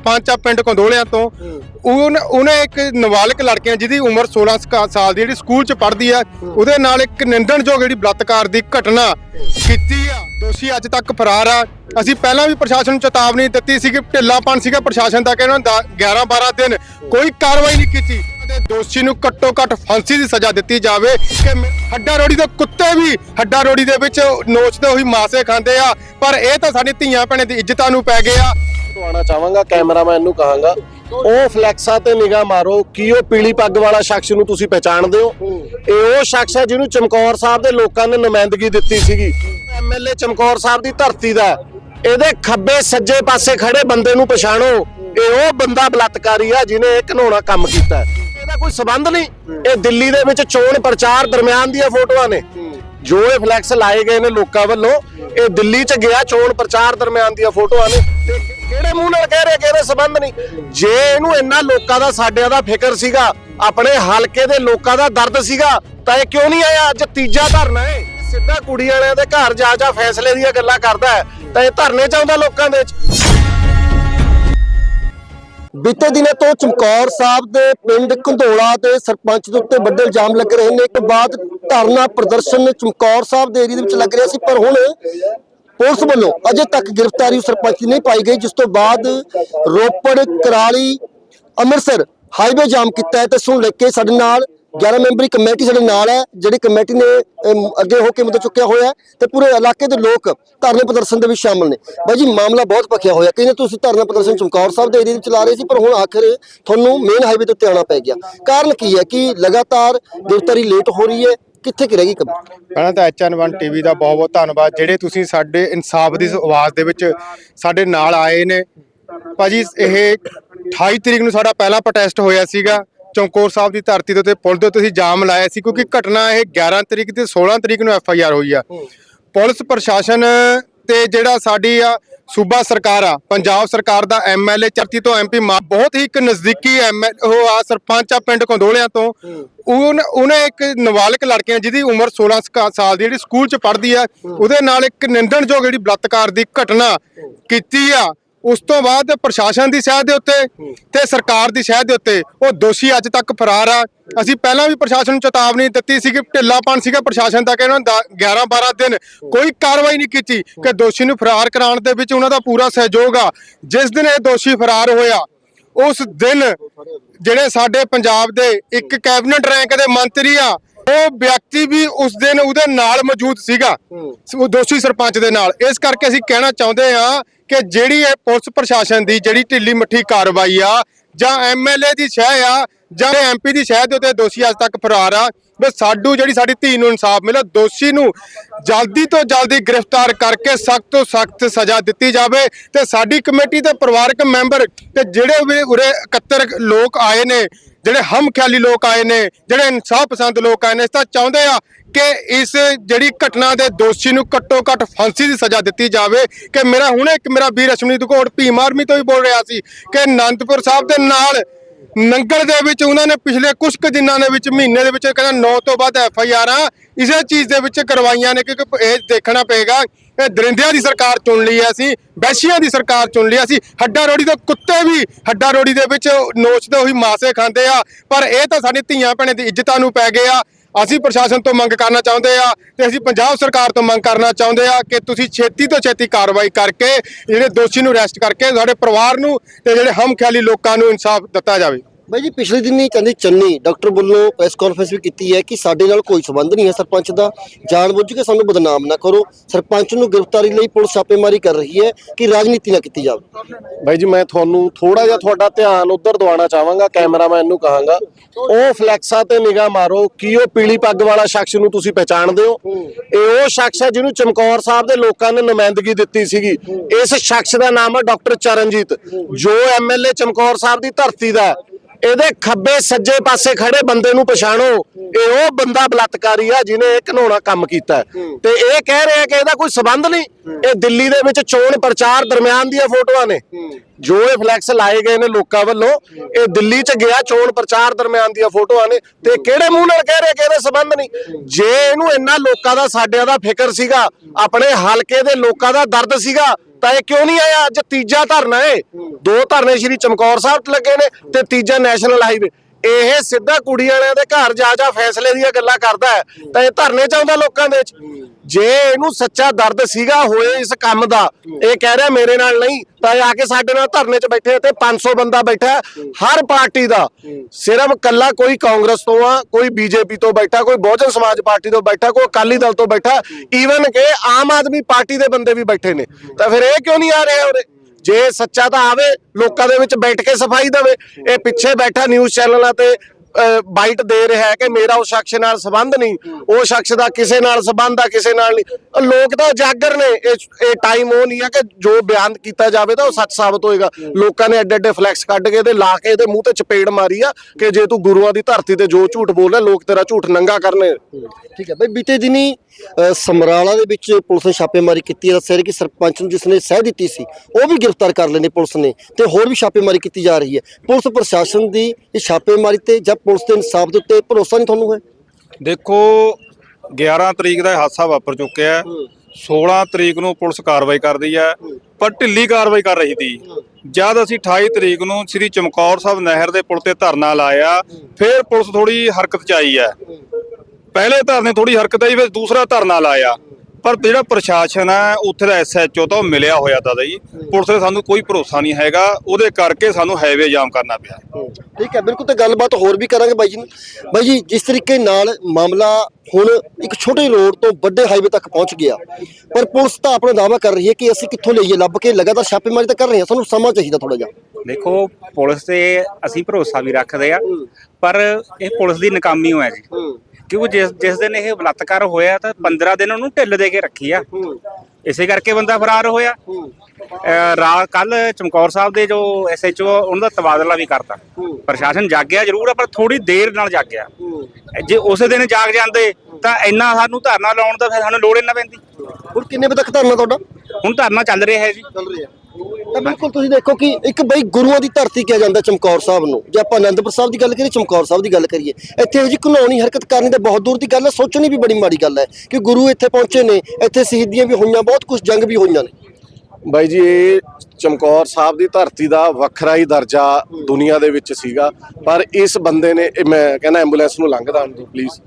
ਸਰਪੰਚ ਆ ਪਿੰਡ ਕੰਦੋਲਿਆਂ ਤੋਂ ਉਹਨ- ਉਹਨੇ ਇੱਕ ਨਾਬਾਲਗ ਲੜਕੀਆਂ ਜਿਹਦੀ ਉਮਰ 16 ਸਕਾ- ਸਾਲ ਦੀ ਜਿਹੜੀ ਸਕੂਲ 'ਚ ਪੜ੍ਹਦੀ ਆ ਉਹਦੇ ਨਾਲ ਇੱਕ ਨਿੰਦਣਯੋਗ ਜਿਹੜੀ ਬਲਾਤਕਾਰ ਦੀ ਘਟਨਾ ਕੀਤੀ ਆ। ਦੋਸ਼ੀ ਅੱਜ ਤੱਕ ਫਰਾਰ ਆ। ਅਸੀਂ ਪਹਿਲਾਂ ਵੀ ਪ੍ਰਸ਼ਾਸਨ ਨੂੰ ਚੇਤਾਵਨੀ ਦਿੱਤੀ ਸੀ ਕਿ ਢਿੱਲਾਪਣ ਸੀਗਾ ਪ੍ਰਸ਼ਾਸਨ ਦਾ ਕਿ ਇਹਨਾਂ ਨੂੰ 11 12 ਦਿਨ ਕੋਈ ਕਾਰਵਾਈ ਨਹੀਂ ਕੀਤੀ ਤੇ ਦੋਸ਼ੀ ਨੂੰ ਘੱਟੋ ਘੱਟ ਫਾਂਸੀ ਦੀ ਸਜ਼ਾ ਦਿੱਤੀ ਜਾਵੇ ਕਿ ਹੱਡਾ ਰੋੜੀ ਦੇ ਕੁੱਤੇ ਵੀ ਹੱਡਾ ਰੋੜੀ ਦੇ ਵਿੱਚ ਨੋਚਦੇ ਹੋਈ ਮਾਸੇ ਖਾਂਦੇ ਆ। ਪਰ ਇਹ ਤਾਂ ਸਾਡੀ ਧੀਆਂ ਭੈਣਾਂ ਦੀ ਇੱਜ਼ਤਾਂ ਨੂੰ ਪੈ ਗਏ ਆ। ਦਵਾਉਣਾ ਚਾਹਾਂਗਾ, ਕੈਮਰਾਮੈਨ ਨੂੰ ਕਹਾਂਗਾ। ਉਹ ਫਲੈਕਸਾਂ ਤੇ ਨਿਗਾਹ ਮਾਰੋ, ਕੀ ਉਹ ਪੀਲੀ ਪੱਗ ਵਾਲਾ ਸ਼ਖਸ ਨੂੰ ਤੁਸੀਂ ਪਹਿਚਾਣਦੇ ਹੋ? ਇਹ ਉਹ ਸ਼ਖਸ ਹੈ ਜਿਹਨੂੰ ਚਮਕੌਰ ਸਾਹਿਬ ਦੇ ਲੋਕਾਂ ਨੇ ਨੁਮਾਇੰਦਗੀ ਦਿੱਤੀ ਸੀਗੀ। ਐਮਐਲਏ ਚਮਕੌਰ ਸਾਹਿਬ ਦੀ ਧਰਤੀ ਦਾ ਇਹਦੇ ਖੱਬੇ ਸੱਜੇ ਪਾਸੇ ਖੜੇ ਬੰਦੇ ਨੂੰ ਪਛਾਣੋ। ਇਹ ਉਹ ਬੰਦਾ ਬਲਾਤਕਾਰੀ ਆ ਜਿਹਨੇ ਇਹ ਘਨੋਣਾ ਕੰਮ ਕੀਤਾ ਇਹਦਾ ਕੋਈ ਸਬੰਧ ਨਹੀਂ। ਇਹ ਦਿੱਲੀ ਦੇ ਵਿੱਚ ਚੋਣ ਪ੍ਰਚਾਰ ਦਰਮਿਆਨ ਦੀਆਂ ਫੋਟੋਆਂ ਨੇ। ਜੋ ਇਹ ਫਲੈਕਸ ਲਾਏ ਗਏ ਨੇ ਲੋਕਾਂ ਵੱਲੋਂ, ਇਹ ਦਿੱਲੀ 'ਚ ਗਿਆ ਚੋਣ ਪ੍ਰਚਾਰ ਦਰਮਿਆਨ ਦੀਆਂ ਫੋਟੋਆਂ ਨੇ। ਤੇ ਕਿਹੜੇ ਮੂੰਹ ਨਾਲ ਕਹਿ ਰਹੇ ਕਿ ਸਬੰਧ ਨਹੀਂ। ਜੇ ਇਹਨੂੰ ਇੰਨਾ ਲੋਕਾਂ ਦਾ ਸਾਡਿਆਂ ਦਾ ਫਿਕਰ ਸੀਗਾ, ਆਪਣੇ ਹਲਕੇ ਦੇ ਲੋਕਾਂ ਦਾ ਦਰਦ ਸੀਗਾ, ਤਾਂ ਇਹ ਕਿਉਂ ਨਹੀਂ ਆਇਆ? ਅੱਜ ਤੀਜਾ ਧਰਨਾ ਹੈ ਸਿੱਧਾ ਕੁੜੀ ਵਾਲਿਆਂ ਦੇ ਘਰ ਜਾ ਜਾ ਫੈਸਲੇ ਦੀਆਂ ਗੱਲਾਂ ਕਰਦਾ ਹੈ। ਤਾਂ ਇਹ ਧਰਨੇ ਚਾਹੁੰਦਾ ਲੋਕਾਂ ਦੇ ਵਿੱਚ। ਬੀਤੇ ਦਿਨਾਂ ਤੋਂ ਚਮਕੌਰ ਸਾਹਿਬ ਦੇ ਪਿੰਡ ਕੰਧੋਲਾ ਦੇ ਸਰਪੰਚ ਦੇ ਉੱਤੇ ਵੱਡੇ ਇਲਜ਼ਾਮ ਲੱਗ ਰਹੇ ਨੇ। ਇੱਕ ਬਾਅਦ ਧਰਨਾ ਪ੍ਰਦਰਸ਼ਨ ਚਮਕੌਰ ਸਾਹਿਬ ਦੇ ਏਰੀਆ ਦੇ ਵਿੱਚ ਲੱਗ ਰਿਹਾ ਸੀ। ਪਰ ਹੁਣ ਪੁਲਿਸ ਵੱਲੋਂ ਅਜੇ ਤੱਕ ਗ੍ਰਿਫਤਾਰੀ ਸਰਪੰਚ ਦੀ ਨਹੀਂ ਪਾਈ ਗਈ, ਜਿਸ ਤੋਂ ਬਾਅਦ ਰੋਪੜ, ਕਰਾਲੀ, ਅੰਮ੍ਰਿਤਸਰ ਹਾਈਵੇ ਜਾਮ ਕੀਤਾ ਹੈ ਤੇ ਸੁਣ ਲੈ ਕੇ ਸਾਡੇ ਨਾਲ 11 ਮੈਂਬਰੀ ਕਮੇਟੀ ਸਾਡੇ ਨਾਲ ਹੈ, ਜਿਹੜੀ ਕਮੇਟੀ ਨੇ ਅੱਗੇ ਹੋ ਕੇ ਮੁੱਦਾ ਚੁੱਕਿਆ ਹੋਇਆ ਹੈ ਤੇ ਪੂਰੇ ਇਲਾਕੇ ਦੇ ਲੋਕ ਧਰਨੇ ਪ੍ਰਦਰਸ਼ਨ ਦੇ ਵਿੱਚ ਸ਼ਾਮਲ ਨੇ। ਬਾਈ ਜੀ, ਮਾਮਲਾ ਬਹੁਤ ਪੱਕਿਆ ਹੋਇਆ। ਕਹਿੰਦੇ ਤੁਸੀਂ ਧਰਨਾ ਪ੍ਰਦਰਸ਼ਨ ਚਮਕੌਰ ਸਾਹਿਬ ਦੇ ਏਰੀਆ ਵਿੱਚ ਚਲਾ ਰਹੇ ਸੀ, ਪਰ ਹੁਣ ਆਖਰ ਤੁਹਾਨੂੰ ਮੇਨ ਹਾਈਵੇ ਤੇ ਉੱਤੇ ਆਉਣਾ ਪੈ ਗਿਆ। ਕਾਰਨ ਕੀ ਹੈ ਕਿ ਲਗਾਤਾਰ ਗ੍ਰਿਫਤਾਰੀ ਲੇਟ ਹੋ ਰਹੀ ਹੈ ਕਿੱਥੇ ਕਿ ਰਹਿ ਗਈ ਕਮੀ? ਪਹਿਲਾਂ ਤਾਂ ਐਚਐਨ1 ਟੀਵੀ ਦਾ ਬਹੁਤ ਬਹੁਤ ਧੰਨਵਾਦ। ਜਿਹੜੇ ਤੁਸੀਂ ਸਾਡੇ ਇਨਸਾਫ ਦੀ ਆਵਾਜ਼ ਦੇ ਵਿੱਚ ਸਾਡੇ ਨਾਲ ਆਏ ਨੇ। ਭਾਜੀ ਇਹ 28 ਤਰੀਕ ਨੂੰ ਸਾਡਾ ਪਹਿਲਾ ਪ੍ਰੋਟੈਸਟ ਹੋਇਆ ਸੀਗਾ। ਚੌਂਕੋਰ ਸਾਹਿਬ ਦੀ ਧਰਤੀ ਦੇ ਉੱਤੇ ਪੁਲ ਦੇ ਉੱਤੇ ਅਸੀਂ ਜਾਮ ਲਾਇਆ ਸੀ ਕਿਉਂਕਿ ਘਟਨਾ ਇਹ 11 ਤਰੀਕ ਤੇ 16 ਤਰੀਕ ਨੂੰ ਐਫ ਆਈ ਆਰ ਹੋਈ ਆ। ਪੁਲਿਸ ਪ੍ਰਸ਼ਾਸਨ ਤੇ ਜਿਹੜਾ ਸਾਡੀ ਆ ਸੂਬਾ ਸਰਕਾਰ ਆ ਪੰਜਾਬ ਸਰਕਾਰ ਦਾ ਐਮਐਲਏ ਚਰਤੀ ਤੋਂ ਐਮਪੀ ਬਹੁਤ ਹੀ ਇੱਕ ਨਜ਼ਦੀਕੀ ਉਹ ਆ ਸਰਪੰਚ ਆ ਪਿੰਡ ਕੰਦੋਲਿਆਂ ਤੋਂ। ਉਹਨ- ਉਹਨੇ ਇੱਕ ਨਾਬਾਲਗ ਲੜਕੀਆਂ ਜਿਹਦੀ ਉਮਰ 16 ਸਕਾ- ਸਾਲ ਦੀ ਜਿਹੜੀ ਸਕੂਲ 'ਚ ਪੜ੍ਹਦੀ ਆ ਉਹਦੇ ਨਾਲ ਇੱਕ ਨਿੰਦਣਯੋਗ ਜਿਹੜੀ ਬਲਾਤਕਾਰ ਦੀ ਘਟਨਾ ਕੀਤੀ ਆ। ਉਸ ਤੋਂ ਬਾਅਦ ਪ੍ਰਸ਼ਾਸਨ ਦੀ ਸ਼ਹਿਦ ਦੇ ਉੱਤੇ ਤੇ ਸਰਕਾਰ ਦੀ ਸ਼ਹਿਦ ਦੇ ਉੱਤੇ ਉਹ ਦੋਸ਼ੀ ਅੱਜ ਤੱਕ ਫਰਾਰ ਆ। ਅਸੀਂ ਪਹਿਲਾਂ ਵੀ ਪ੍ਰਸ਼ਾਸਨ ਨੂੰ ਚੇਤਾਵਨੀ ਦਿੱਤੀ ਸੀ ਕਿ ਢਿੱਲਾਪਣ ਸੀਗਾ ਪ੍ਰਸ਼ਾਸਨ ਦਾ ਕਿ ਇਹਨਾਂ ਨੂੰ 11 12 ਦਿਨ ਕੋਈ ਕਾਰਵਾਈ ਨਹੀਂ ਕੀਤੀ ਕਿ ਦੋਸ਼ੀ ਨੂੰ ਫਰਾਰ ਕਰਾਉਣ ਦੇ ਵਿੱਚ ਉਹਨਾਂ ਦਾ ਪੂਰਾ ਸਹਿਯੋਗ ਆ। ਜਿਸ ਦਿਨ ਇਹ ਦੋਸ਼ੀ ਫਰਾਰ ਹੋਇਆ ਉਸ ਦਿਨ ਜਿਹੜੇ ਸਾਡੇ ਪੰਜਾਬ ਦੇ ਇੱਕ ਕੈਬਨਿਟ ਰੈਂਕ ਦੇ ਮੰਤਰੀ ਆ ਉਹ ਵਿਅਕਤੀ ਵੀ ਉਸ ਦਿਨ ਉਹਦੇ ਨਾਲ ਮੌਜੂਦ ਸੀਗਾ। ਉਹ ਦੋਸ਼ੀ ਸਰਪੰਚ ਦੇ ਨਾਲ। ਇਸ ਕਰਕੇ ਅਸੀਂ ਕਹਿਣਾ ਚਾਹੁੰਦੇ ਆ ਕਿ ਜਿਹੜੀ ਇਹ ਪੁਲਿਸ ਪ੍ਰਸ਼ਾਸਨ ਦੀ ਜਿਹੜੀ ਢਿੱਲੀ ਮੱਠੀ ਕਾਰਵਾਈ ਆ ਜਾਂ ਐਮਐਲਏ ਦੀ ਸ਼ਹਿ ਆ ਜਾਂ ਐਮਪੀ ਦੀ ਸ਼ਹਿ ਦੇ ਉੱਤੇ ਦੋਸ਼ੀ ਅੱਜ ਤੱਕ ਫਰਾਰ ਆ ਵੀ ਸਾਡੂ ਜਿਹੜੀ ਸਾਡੀ ਧੀ ਨੂੰ ਇਨਸਾਫ ਮਿਲੇ ਦੋਸ਼ੀ ਨੂੰ ਜਲਦੀ ਤੋਂ ਜਲਦੀ ਗ੍ਰਿਫਤਾਰ ਕਰਕੇ ਸਖਤ ਤੋਂ ਸਖਤ ਸਜ਼ਾ ਦਿੱਤੀ ਜਾਵੇ। ਤੇ ਸਾਡੀ ਕਮੇਟੀ ਦੇ ਪਰਿਵਾਰਕ ਮੈਂਬਰ ਤੇ ਜਿਹੜੇ ਵੀ ਉਰੇ 71 ਲੋਕ ਆਏ ਨੇ ਜਿਹੜੇ ਹਮ ਖਿਆਲੀ ਲੋਕ ਆਏ ਨੇ, ਜਿਹੜੇ ਇਨਸਾਫ ਪਸੰਦ ਲੋਕ ਆਏ ਨੇ, ਇਸ ਤਾਂ ਚਾਹੁੰਦੇ ਆ ਕਿ ਇਸ ਜਿਹੜੀ ਘਟਨਾ ਦੇ ਦੋਸ਼ੀ ਨੂੰ ਘੱਟੋ ਘੱਟ ਫਾਂਸੀ ਦੀ ਸਜ਼ਾ ਦਿੱਤੀ ਜਾਵੇ, ਕਿ ਮੇਰਾ ਹੁਣੇ ਇੱਕ ਮੇਰਾ ਵੀਰ ਅਸ਼ਮਨੀਤ ਘੋੜ ਭੀਮ ਆਰਮੀ ਤੋਂ ਵੀ ਬੋਲ ਰਿਹਾ ਸੀ ਕਿ ਅਨੰਦਪੁਰ ਸਾਹਿਬ ਦੇ ਨਾਲ ਨੰਗਲ ਦੇ ਵਿੱਚ ਉਹਨਾਂ ਨੇ ਪਿਛਲੇ ਕੁਝ ਕੁ ਦਿਨਾਂ ਦੇ ਵਿੱਚ, ਮਹੀਨੇ ਦੇ ਵਿੱਚ ਕਹਿੰਦਾ 9 ਤੋਂ ਵੱਧ ਐਫ ਆਈ ਆਰਾਂ ਇਸੇ ਚੀਜ਼ ਦੇ ਵਿੱਚ ਕਰਵਾਈਆਂ ਨੇ, ਕਿਉਂਕਿ ਇਹ ਦੇਖਣਾ ਪਏਗਾ ਦਰਿੰਦਿਆਂ ਦੀ ਸਰਕਾਰ ਚੁਣ ਲਈ ਹੈ ਅਸੀਂ ਬੈਸ਼ੀਆਂ ਦੀ ਸਰਕਾਰ ਚੁਣ ਲਈ ਅਸੀਂ। ਹੱਡਾ ਰੋੜੀ ਦੇ ਕੁੱਤੇ ਵੀ, ਹੱਡਾ ਰੋੜੀ ਦੇ ਵਿੱਚ ਨੋਚਦੇ ਹੋਈ ਮਾਸੇ ਖਾਂਦੇ ਆ। ਪਰ ਇਹ ਤਾਂ ਸਾਡੀ ਧੀਆਂ ਭੈਣਾਂ ਦੀ ਇੱਜ਼ਤਾਂ ਨੂੰ ਪੈ ਗਏ ਆ। ਅਸੀਂ ਪ੍ਰਸ਼ਾਸਨ ਤੋਂ ਮੰਗ ਕਰਨਾ ਚਾਹੁੰਦੇ ਆ ਤੇ ਅਸੀਂ ਪੰਜਾਬ ਸਰਕਾਰ ਤੋਂ ਮੰਗ ਕਰਨਾ ਚਾਹੁੰਦੇ ਆ ਕਿ ਤੁਸੀਂ ਛੇਤੀ ਤੋਂ ਛੇਤੀ ਕਾਰਵਾਈ ਕਰਕੇ, ਜਿਹੜੇ ਦੋਸ਼ੀ ਨੂੰ ਅਰੈਸਟ ਕਰਕੇ, ਸਾਡੇ ਪਰਿਵਾਰ ਨੂੰ ਤੇ ਜਿਹੜੇ ਹਮ ਖਿਆਲੀ ਲੋਕਾਂ ਨੂੰ ਇਨਸਾਫ ਦਿੱਤਾ ਜਾਵੇ। ਬਾਈ ਜੀ, ਪਿਛਲੇ ਦਿਨੀ ਕਹਿੰਦੇ ਚੰਨੀ ਡਾਕਟਰ ਵੱਲੋਂ ਪ੍ਰੈਸ ਕਾਨਫਰੰਸ ਵੀ ਕੀਤੀ ਹੈ ਕਿ ਸਾਡੇ ਨਾਲ ਕੋਈ ਸੰਬੰਧ ਨਹੀਂ ਹੈ ਸਰਪੰਚ ਦਾ। ਜਾਣਬੁੱਝ ਕੇ ਸਾਨੂੰ ਬਦਨਾਮ ਨਾ ਕਰੋ। ਸਰਪੰਚ ਨੂੰ ਗ੍ਰਿਫਤਾਰੀ ਲਈ ਪੁਲਿਸ ਛਾਪੇਮਾਰੀ ਕਰ ਰਹੀ ਹੈ ਕਿ ਰਾਜਨੀਤੀ ਨਾ ਕੀਤੀ ਜਾਵੇ। ਬਾਈ ਜੀ, ਮੈਂ ਤੁਹਾਨੂੰ ਥੋੜਾ ਜਿਹਾ ਤੁਹਾਡਾ ਧਿਆਨ ਉਧਰ ਦਵਾਉਣਾ ਚਾਹਾਂਗਾ, ਕੈਮਰਾਮੈਨ ਨੂੰ ਕਹਾਂਗਾ। ਉਹ ਫਲੈਕਸਾਂ ਤੇ ਨਿਗਾਹ ਮਾਰੋ ਕੀ ਉਹ ਪੀਲੀ ਪੱਗ ਵਾਲਾ ਸ਼ਖਸ ਨੂੰ ਤੁਸੀਂ ਪਹਿਚਾਣਦੇ ਹੋ ਇਹ ਉਹ ਸ਼ਖਸ ਹੈ ਜਿਹਨੂੰ ਚਮਕੌਰ ਸਾਹਿਬ ਦੇ ਲੋਕਾਂ ਨੇ ਨੁਮਾਇੰਦਗੀ ਦਿੱਤੀ ਸੀਗੀ। ਇਸ ਸ਼ਖਸ ਦਾ ਨਾਮ ਹੈ ਡਾਕਟਰ ਚਰਨਜੀਤ। ਜੋ ਐਮਐਲਏ ਚਮਕੌਰ ਸਾਹਿਬ ਦੀ ਧਰਤੀ ਦਾ ਇਹਦੇ ਖੱਬੇ ਸੱਜੇ ਪਾਸੇ ਖੜੇ ਬੰਦੇ ਨੂੰ ਪਛਾਣੋ। ਇਹ ਉਹ ਬੰਦਾ ਬਲਾਤਕਾਰੀ ਆ ਜਿਹਨੇ ਇਹ ਘਨੋਣਾ ਕੰਮ ਕੀਤਾ। ਤੇ ਇਹ ਕਹਿ ਰਿਹਾ ਕਿ ਇਹਦਾ ਕੋਈ ਸਬੰਧ ਨਹੀਂ। ਇਹ ਦਿੱਲੀ ਦੇ ਵਿੱਚ ਚੋਣ ਪ੍ਰਚਾਰ ਦਰਮਿਆਨ ਦੀਆਂ ਫੋਟੋਆਂ ਨੇ। ਜੋ ਇਹ ਫਲੈਕਸ ਲਾਏ ਗਏ ਨੇ ਲੋਕਾਂ ਵੱਲੋਂ ਇਹ ਦਿੱਲੀ 'ਚ ਗਿਆ ਚੋਣ ਪ੍ਰਚਾਰ ਦਰਮਿਆਨ ਦੀਆਂ ਫੋਟੋਆਂ ਨੇ। ਤੇ ਕਿਹੜੇ ਮੂੰਹ ਨਾਲ ਕਹਿ ਰਿਹਾ ਕਿ ਇਹਦਾ ਸਬੰਧ ਨਹੀਂ? ਜੇ ਇਹਨੂੰ ਇੰਨਾ ਲੋਕਾਂ ਦਾ ਸਾਡਿਆਂ ਦਾ ਫਿਕਰ ਸੀਗਾ ਆਪਣੇ ਹਲਕੇ ਦੇ ਲੋਕਾਂ ਦਾ ਦਰਦ ਸੀਗਾ ਤਾਂ ਇਹ ਕਿਉਂ ਨਹੀਂ ਆਇਆ? ਅੱਜ ਤੀਜਾ ਧਰਨਾ ਏ। ਦੋ ਧਰਨੇ ਸ਼੍ਰੀ ਚਮਕੌਰ ਸਾਹਿਬ ਤੇ ਲੱਗੇ ਨੇ ਤੇ ਤੀਜਾ ਨੈਸ਼ਨਲ ਹਾਈਵੇ। ਇਹ ਸਿੱਧਾ ਕੁੜੀ ਵਾਲਿਆਂ ਦੇ ਘਰ ਜਾ ਜਾ ਫੈਸਲੇ ਦੀਆਂ ਗੱਲਾਂ ਕਰਦਾ ਹੈ। ਤਾਂ ਇਹ ਧਰਨੇ ਚ ਆਉਂਦਾ ਲੋਕਾਂ ਦੇ ਵਿੱਚ ਜੇ ਇਹਨੂੰ ਸੱਚਾ ਦਰਦ ਸੀਗਾ ਹੋਏ ਇਸ ਕੰਮ ਦਾ, ਇਹ ਕਹਿ ਰਿਹਾ ਮੇਰੇ ਨਾਲ ਨਹੀਂ, ਤਾਂ ਇਹ ਆ ਕੇ ਸਾਡੇ ਨਾਲ ਧਰਨੇ 'ਚ ਬੈਠੇ ਤੇ 500 ਬੰਦਾ ਬੈਠਾ ਹਰ ਪਾਰਟੀ ਦਾ। ਸਿਰਫ ਕੱਲਾ ਕੋਈ ਕਾਂਗਰਸ ਤੋਂ ਆ, ਕੋਈ ਬੀਜੇਪੀ ਤੋਂ ਬੈਠਾ, ਕੋਈ ਬਹੁਜਨ ਸਮਾਜ ਪਾਰਟੀ ਤੋਂ ਬੈਠਾ, ਕੋਈ ਅਕਾਲੀ ਦਲ ਤੋਂ ਬੈਠਾ ਈਵਨ ਕਿ ਆਮ ਆਦਮੀ ਪਾਰਟੀ ਦੇ ਬੰਦੇ ਵੀ ਬੈਠੇ ਨੇ। ਤਾਂ ਫਿਰ ਇਹ ਕਿਉਂ ਨਹੀਂ ਆ ਰਹੇ ਉਰੇ? ਜੇ ਸੱਚਾ ਤਾਂ ਆਵੇ, ਲੋਕਾਂ ਦੇ ਵਿੱਚ ਬੈਠ ਕੇ ਸਫ਼ਾਈ ਦੇਵੇ। ਇਹ ਪਿੱਛੇ ਬੈਠਾ ਨਿਊਜ਼ ਚੈਨਲਾਂ ਤੇ ਬਾਈਟ ਦੇ ਰਿਹਾ ਹੈ ਕਿ ਮੇਰਾ ਉਸ ਸ਼ਖਸ ਨਾਲ ਸੰਬੰਧ ਨਹੀਂ, ਉਹ ਸ਼ਖਸ ਦਾ ਕਿਸੇ ਨਾਲ ਸੰਬੰਧ ਆ, ਕਿਸੇ ਨਾਲ ਨਹੀਂ। ਲੋਕ ਤਾਂ ਜਾਗਰ ਨੇ, ਇਹ ਟਾਈਮ ਉਹ ਨਹੀਂ ਆ ਕਿ ਜੋ ਬਿਆਨ ਕੀਤਾ ਜਾਵੇ ਤਾਂ ਉਹ ਸੱਚ ਸਾਬਤ ਹੋਏਗਾ। ਲੋਕਾਂ ਨੇ ਐਡੇ ਐਡੇ ਫਲੈਕਸ ਕੱਢ ਕੇ ਤੇ ਲਾ ਕੇ ਇਹਦੇ ਮੂੰਹ ਤੇ ਚਪੇੜ ਮਾਰੀ ਆ ਕਿ ਜੇ ਤੂੰ ਗੁਰੂਆਂ ਦੀ ਧਰਤੀ ਤੇ ਜੋ ਝੂਠ ਬੋਲ ਰਿਹਾ, ਲੋਕ ਤੇਰਾ ਝੂਠ ਨੰਗਾ ਕਰਨੇ। ਠੀਕ ਹੈ ਬਈ, ਬੀਤੇ ਦਿਨੀ ਸਮਰਾਲਾ ਦੇ ਵਿੱਚ ਪੁਲਿਸ ਨੇ ਛਾਪੇਮਾਰੀ ਕੀਤੀ ਹੈ। ਦੱਸਿਆ ਕਿ ਸਰਪੰਚ ਨੂੰ ਜਿਸ ਨੇ ਸਹਿ ਦਿੱਤੀ ਸੀ, ਉਹ ਵੀ ਗ੍ਰਿਫਤਾਰ ਕਰ ਲੈਂਦੇ ਪੁਲਿਸ ਨੇ ਤੇ ਹੋਰ ਵੀ ਛਾਪੇਮਾਰੀ ਕੀਤੀ ਜਾ ਰਹੀ ਹੈ। ਪੁਲਿਸ ਪ੍ਰਸ਼ਾਸਨ ਦੀ ਇਹ ਛਾਪੇਮਾਰੀ ਤੇ ਜਾਂ ਪੁਲਿਸ ਦੇ ਇਨਸਾਫ ਦੇ ਉੱਤੇ ਭਰੋਸਾ ਨਹੀਂ ਤੁਹਾਨੂੰ ਹੈ? ਦੇਖੋ 11 ਤਰੀਕ ਦਾ ਇਹ ਹਾਦਸਾ ਵਾਪਰ ਚੁੱਕਿਆ ਹੈ। 16 ਤਰੀਕ ਨੂੰ ਪੁਲਿਸ ਕਾਰਵਾਈ ਕਰਦੀ ਹੈ ਪਰ ਢਿੱਲੀ ਕਾਰਵਾਈ ਕਰ ਰਹੀ ਸੀ। ਜਦ ਅਸੀਂ 28 ਤਰੀਕ ਨੂੰ ਸ੍ਰੀ ਚਮਕੌਰ ਸਾਹਿਬ ਨਹਿਰ ਦੇ ਪੁਲ ਤੇ ਧਰਨਾ ਲਾਇਆ ਫਿਰ ਪੁਲਿਸ ਥੋੜੀ ਹਰਕਤ ਚ ਆਈ ਹੈ। ਪਹਿਲੇ ਧਰਨੇ ਥੋੜੀ ਹਰਕਤ ਆਈ ਫਿਰ ਦੂਸਰਾ ਧਰਨਾ ਲਾਇਆ। ਪਰ ਜਿਹੜਾ ਪ੍ਰਸ਼ਾਸਨ ਹੈ ਉੱਥੇ ਦਾ ਐਸਐਚਓ ਤਾਂ ਉਹ ਮਿਲਿਆ ਹੋਇਆ ਤਾਂ ਜੀ। ਪੁਲਿਸ ਤੇ ਸਾਨੂੰ ਕੋਈ ਭਰੋਸਾ ਨਹੀਂ ਹੈਗਾ ਉਹਦੇ ਕਰਕੇ ਸਾਨੂੰ ਹਾਈਵੇ ਜਾਮ ਕਰਨਾ ਪਿਆ। ਠੀਕ ਹੈ ਬਿਲਕੁਲ ਤੇ ਗੱਲਬਾਤ ਹੋਰ ਵੀ ਕਰਾਂਗੇ ਬਾਈ ਜੀ ਨੂੰ। ਬਾਈ ਜੀ ਜਿਸ ਤਰੀਕੇ ਨਾਲ ਮਾਮਲਾ ਹੁਣ ਇੱਕ ਛੋਟੇ ਰੋਡ ਤੋਂ ਵੱਡੇ ਹਾਈਵੇ ਤੱਕ ਪਹੁੰਚ ਗਿਆ ਪਰ ਪੁਲਿਸ ਤਾਂ ਆਪਣਾ ਦਾਅਵਾ ਕਰ ਰਹੀ ਹੈ ਕਿ ਅਸੀਂ ਕਿੱਥੋਂ ਲਈਏ ਲੱਭ ਕੇ ਲਗਾਤਾਰ ਛਾਪੇਮਾਰੀ ਤਾਂ ਕਰ ਰਹੇ ਹਾਂ ਸਾਨੂੰ ਸਮਾਂ ਚਾਹੀਦਾ ਥੋੜਾ ਜਿਹਾ। ਦੇਖੋ ਪੁਲਿਸ ਤੇ ਅਸੀਂ ਭਰੋਸਾ ਵੀ ਰੱਖਦੇ ਆ ਪਰ ਇਹ ਪੁਲਿਸ ਦੀ ਨਕਾਮੀ ਹੋਇਆ ਜੀ। ਕਿਉਂਕਿ ਜਿਸ ਜਿਸ ਦਿਨ ਇਹ ਬਲਾਤਕਾਰ ਹੋਇਆ ਤਾਂ 15 ਦਿਨ ਉਹਨੂੰ ਢਿੱਲ ਦੇ ਕੇ ਰੱਖੀ ਆ। ਇਸੇ ਕਰਕੇ ਬੰਦਾ ਫਰਾਰ ਹੋਇਆ। ਰਾਤ ਕੱਲ ਚਮਕੌਰ ਸਾਹਿਬ ਦੇ ਜੋ ਐਸਐਚਓ ਉਹਨਾਂ ਦਾ ਤਬਾਦਲਾ ਵੀ ਕਰਤਾ। ਪ੍ਰਸ਼ਾਸਨ ਜਾਗਿਆ ਜ਼ਰੂਰ ਆ ਪਰ ਥੋੜੀ ਦੇਰ ਨਾਲ ਜਾਗਿਆ। ਜੇ ਉਸੇ ਦਿਨ ਜਾਗ ਜਾਂਦੇ ਤਾਂ ਇੰਨਾ ਸਾਨੂੰ ਧਰਨਾ ਲਾਉਣ ਦਾ ਫਿਰ ਸਾਨੂੰ ਲੋੜ ਹੀ ਨਾ ਪੈਂਦੀ। ਹੁਣ ਕਿੰਨੇ ਵਜੇ ਤੱਕ ਧਰਨਾ ਤੁਹਾਡਾ? ਹੁਣ ਧਰਨਾ ਚੱਲ ਰਿਹਾ ਹੈ ਜੀ। ਚੱਲ ਰਿਹਾ। ਤਾਂ ਬਿਲਕੁਲ ਤੁਸੀਂ ਦੇਖੋ ਕਿ ਇੱਕ ਬਈ ਗੁਰੂਆਂ ਦੀ ਧਰਤੀ ਕਿਹਾ ਜਾਂਦਾ ਚਮਕੌਰ ਸਾਹਿਬ ਨੂੰ। ਜੇ ਆਪਾਂ ਆਨੰਦਪੁਰ ਸਾਹਿਬ ਦੀ ਗੱਲ ਕਰੀਏ ਚਮਕੌਰ ਸਾਹਿਬ ਦੀ ਗੱਲ ਕਰੀਏ ਇੱਥੇ ਇਹੋ ਜਿਹੀ ਘਿਨਾਉਣੀ ਹਰਕਤ ਕਰਨੀ ਤਾਂ ਬਹੁਤ ਦੂਰ ਦੀ ਗੱਲ ਹੈ ਸੋਚਣੀ ਵੀ ਬੜੀ ਮਾੜੀ ਗੱਲ ਹੈ ਕਿ ਗੁਰੂ ਇੱਥੇ ਪਹੁੰਚੇ ਨੇ ਇੱਥੇ ਸ਼ਹੀਦੀਆਂ ਵੀ ਹੋਈਆਂ ਬਹੁਤ ਕੁਝ ਜੰਗ ਵੀ ਹੋਈਆਂ ਨੇ। ਬਾਈ ਜੀ ਇਹ ਚਮਕੌਰ ਸਾਹਿਬ ਦੀ ਧਰਤੀ ਦਾ ਵੱਖਰਾ ਹੀ ਦਰਜਾ ਦੁਨੀਆ ਦੇ ਵਿੱਚ ਸੀਗਾ। ਪਰ ਇਸ ਬੰਦੇ ਨੇ ਇਹ ਮੈਂ ਕਹਿੰਦਾ ਐਂਬੂਲੈਂਸ ਨੂੰ ਲੰਘਦਾ ਦਿਓ ਪਲੀਜ਼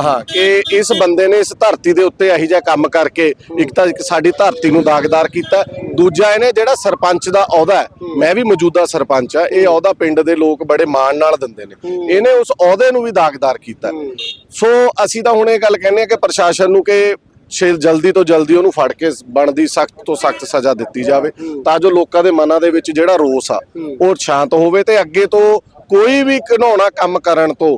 ਹਾਂ ਕਿ ਇਸ ਬੰਦੇ ਨੇ ਇਸ ਧਰਤੀ ਦੇ ਉੱਤੇ ਇਹੋ ਜਿਹਾ ਕੰਮ ਕਰਕੇ ਇੱਕ ਤਾਂ ਇੱਕ ਸਾਡੀ ਧਰਤੀ ਨੂੰ ਦਾਗਦਾਰ ਕੀਤਾ। ਦੂਜਾ ਇਹਨੇ ਜਿਹੜਾ ਸਰਪੰਚ ਦਾ ਅਹੁਦਾ ਹੈ ਮੈਂ ਵੀ ਮੌਜੂਦਾ ਸਰਪੰਚ ਆ ਇਹ ਅਹੁਦਾ ਪਿੰਡ ਦੇ ਲੋਕ ਬੜੇ ਮਾਣ ਨਾਲ ਦਿੰਦੇ ਨੇ। ਇਹਨੇ ਉਸ ਅਹੁਦੇ ਨੂੰ ਵੀ ਦਾਗਦਾਰ ਕੀਤਾ। ਸੋ ਅਸੀਂ ਤਾਂ ਹੁਣ ਇਹ ਗੱਲ ਕਹਿੰਦੇ ਆ ਕਿ ਪ੍ਰਸ਼ਾਸਨ ਨੂੰ ਕਿ ਛੇ ਜਲਦੀ ਤੋਂ ਜਲਦੀ ਉਹਨੂੰ ਫੜ ਕੇ ਬਣਦੀ ਸਖਤ ਤੋਂ ਸਖਤ ਸਜ਼ਾ ਦਿੱਤੀ ਜਾਵੇ। ਤਾਂ ਜੋ ਲੋਕਾਂ ਦੇ ਮਨਾਂ ਦੇ ਵਿੱਚ ਜਿਹੜਾ ਰੋਸ ਆ ਉਹ ਸ਼ਾਂਤ ਹੋਵੇ ਤੇ ਅੱਗੇ ਤੋਂ ਕੋਈ ਵੀ ਘਿਨਾਉਣਾ ਕੰਮ ਕਰਨ ਤੋਂ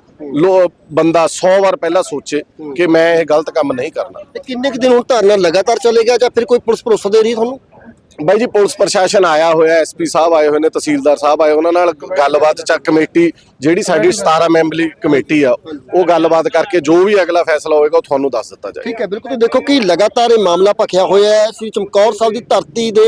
ਬੰਦਾ 100 ਵਾਰ ਪਹਿਲਾਂ ਸੋਚੇ ਕਿ ਮੈਂ ਇਹ ਗਲਤ ਕੰਮ ਨਹੀਂ ਕਰਨਾ। ਕਿੰਨੇ ਕੁ ਦਿਨ ਹੁਣ ਧਰਨਾ ਲਗਾਤਾਰ ਚੱਲੇਗਾ ਜਾਂ ਫਿਰ ਕੋਈ ਪੁਲਿਸ ਭਰੋਸਾ ਦੇ ਰਹੀ ਤੁਹਾਨੂੰ? ਬਾਈ ਜੀ ਪੁਲਿਸ ਪ੍ਰਸ਼ਾਸਨ ਆਇਆ ਹੋਇਆ ਐਸਪੀ ਸਾਹਿਬ ਆਏ ਹੋਏ ਨੇ ਤਹਿਸੀਲਦਾਰ ਸਾਹਿਬ ਆਏ ਉਹਨਾਂ ਨਾਲ ਗੱਲਬਾਤ ਚੱਕ ਕਮੇਟੀ ਜਿਹੜੀ ਸਾਡੀ 17 ਮੈਂਬਰੀ ਕਮੇਟੀ ਆ ਉਹ ਗੱਲਬਾਤ ਕਰਕੇ ਜੋ ਵੀ ਅਗਲਾ ਫੈਸਲਾ ਹੋਏਗਾ ਉਹ ਤੁਹਾਨੂੰ ਦੱਸ ਦਿੱਤਾ ਜਾਏਗਾ। ਠੀਕ ਹੈ ਬਿਲਕੁਲ। ਦੇਖੋ ਕਿ ਲਗਾਤਾਰ ਇਹ ਮਾਮਲਾ ਭਖਿਆ ਹੋਇਆ ਹੈ। ਸ੍ਰੀ ਚਮਕੌਰ ਸਾਹਿਬ ਦੀ ਧਰਤੀ ਦੇ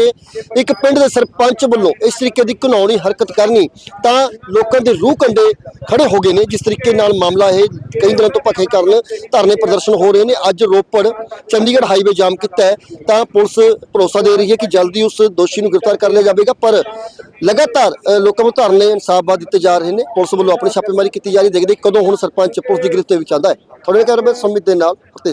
ਇੱਕ ਪਿੰਡ ਦੇ ਸਰਪੰਚ ਵੱਲੋਂ ਇਸ ਤਰੀਕੇ ਦੀ ਘਿਨਾਉਣੀ ਹਰਕਤ ਕਰਨੀ ਤਾਂ ਲੋਕਾਂ ਦੇ ਰੂਹ ਕੰਡੇ ਖੜੇ ਹੋ ਗਏ ਨੇ ਜਿਸ ਤਰੀਕੇ ਨਾਲ ਮਾਮਲਾ ਇਹ ਕਈ ਦਿਨਾਂ ਤੋਂ ਭਖੇ ਕਾਰਨ ਧਰਨੇ ਪ੍ਰਦਰਸ਼ਨ ਹੋ ਰਹੇ ਨੇ। ਅੱਜ ਰੋਪੜ ਚੰਡੀਗੜ੍ਹ ਹਾਈਵੇ ਜਾਮ ਕੀਤਾ ਹੈ ਤਾਂ ਪੁਲਿਸ ਭਰੋਸਾ ਦੇ ਰਹੀ ਹੈ ਕਿ ਜਲਦੀ ਉਸ ਦੋਸ਼ੀ ਨੂੰ ਗ੍ਰਿਫਤਾਰ ਕਰ ਲਿਆ ਜਾਵੇਗਾ ਪਰ ਲਗਾਤਾਰ ਲੋਕਾਂ ਨੂੰ ਧਰਨੇ ਇਨਸਾਫ ਦਿੱਤੇ ਜਾ ਰਹੇ ਨੇ। ਪੁਲਿਸ ਵੱਲੋਂ ਆਪਣੀ ਛਾਪੇਮਾਰੀ ਕੀਤੀ ਜਾ ਰਹੀ ਦੇਖਦੇ ਕਦੋਂ ਹੁਣ ਸਰਪੰਚ ਪੁਲਿਸ ਦੀ ਗ੍ਰਿਫਤ ਵਿੱਚ ਆਉਂਦਾ ਹੈ। ਥੋੜੇ ਕਰ ਮੈਂ ਦੇ ਨਾਲ ਫਤਿਹ